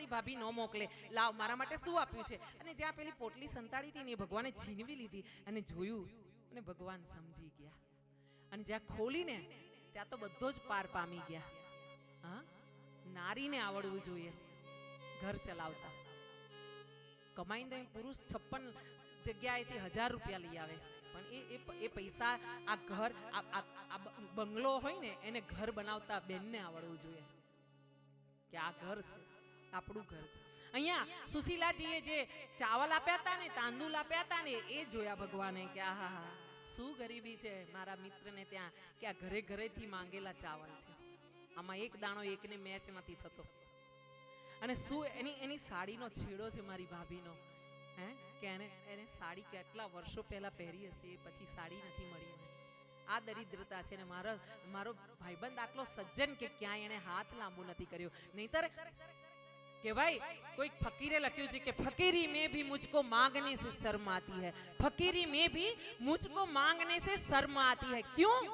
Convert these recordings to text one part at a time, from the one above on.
મારી ભાભી ન મોકલે. લાવ, મારા માટે શું આપ્યું છે? અને જ્યાં પેલી પોટલી સંતાડી હતી એ ભગવાને છીનવી લીધી અને જોયું અને ભગવાન સમજી ગયા. અને જ્યાં ખોલીને ત્યાં તો બધો જ પાર પામી ગયા. હા? નારીને આવડવું જોઈએ. ઘર ચલાવતા. કમાઈને પુરુષ છપ્પન જગ્યાએથી હજાર રૂપિયા લઈ આવે. પણ એ એ પૈસા આ ઘર, આ બંગલો હોય ને એને ઘર બનાવતા બેનને આવડવું જોઈએ. કે આ ઘર છે. આપણું ઘર છે. અહીંયા સુશીલાજીએ જે ચાવલ આપ્યા હતા ને, તાંદુલ આપ્યા હતા ને, એ જોયા ભગવાને કે આ હા, શું ગરીબી છે મારા મિત્રને ત્યાં, કે આ ઘરે ઘરેથી માંગેલા ચાવલ છે. આમાં એક દાણો એકને મેચ નથી થતો. અને શું એની એની સાડીનો છેડો છે મારી ભાભીનો. હે? કે એને એને સાડી કેટલા વર્ષો પહેલા પહેરી હશે એ પછી સાડી નથી મળી આ દરિદ્રતા છે ને મારો મારો ભાઈબંધ આટલો સજ્જન કે ક્યાંય એને હાથ લાંબુ નથી કર્યો. નહીતર કે ભાઈ, કોઈક ફકીરે લખ્યું છે કે ફકીરી મેં ભી મુજકો માંગને સે શર્મ આતી હૈ. ફકીરી મેં ભી મુજકો માંગને સે શર્મ આતી હૈ. ક્યું?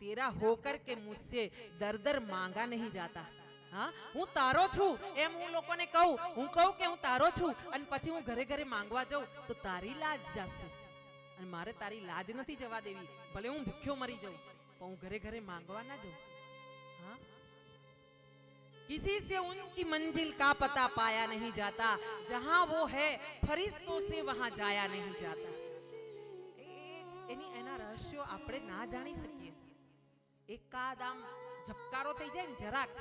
તેરા હોકર કે મુજસે દર માંગા નહીં જાતા. હા? હું તારો છું એમ હું લોકોને કહું. હું કહું કે હું તારો છું અને પછી હું ઘરે ઘરે માંગવા જાઉં તો તારી લાજ જશે. અને મારે તારી લાજ નથી જવા દેવી. ભલે હું ભૂખ્યો મરી જાઉં, પણ હું ઘરે ઘરે માંગવા ના જાઉં. હા? किसी से उनकी मंजिल का पता पाया नहीं जाता जहां वो है फरिश्तों से वहां जाया नहीं जाता એ જ એની એના રહસ્યો આપણે ના જાણી શકીએ એકાદ આમ ઝબકારો થઈ જાય ને જરાક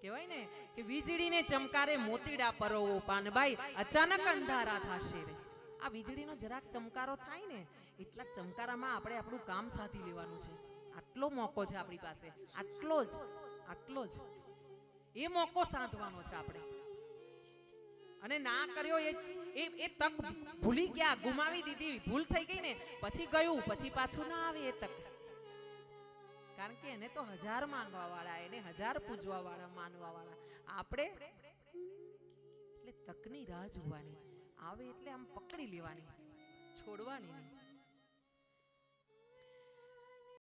કહેવાય ને કે વીજળીને ચમકારે મોતીડા પરોવો પાનભાઈ અચાનક અંધારા થાશે રે આ વીજળીનો જરાક ચમકારો થાય ને એટલા ચમકારામાં આપણે આપણું કામ સાધી લેવાનું છે આટલો મોકો છે આપણી પાસે આટલો જ આટલો જ એ મોકો સાંધવાનો છે આપણે. અને ના કર્યો એ એ તક ભૂલી ગયા, ગુમાવી દીધી ભૂલ થઈ ગઈ ને, પછી ગયું, પછી પાછું ના આવે એ તક. કારણ કે એને તો હજાર માંગવા વાળા એને હજાર પૂજવા વાળા માનવા વાળા આપણે એટલે તકની રાહ જોવાની. આવે એટલે આમ પકડી લેવાની. છોડવાની નહીં.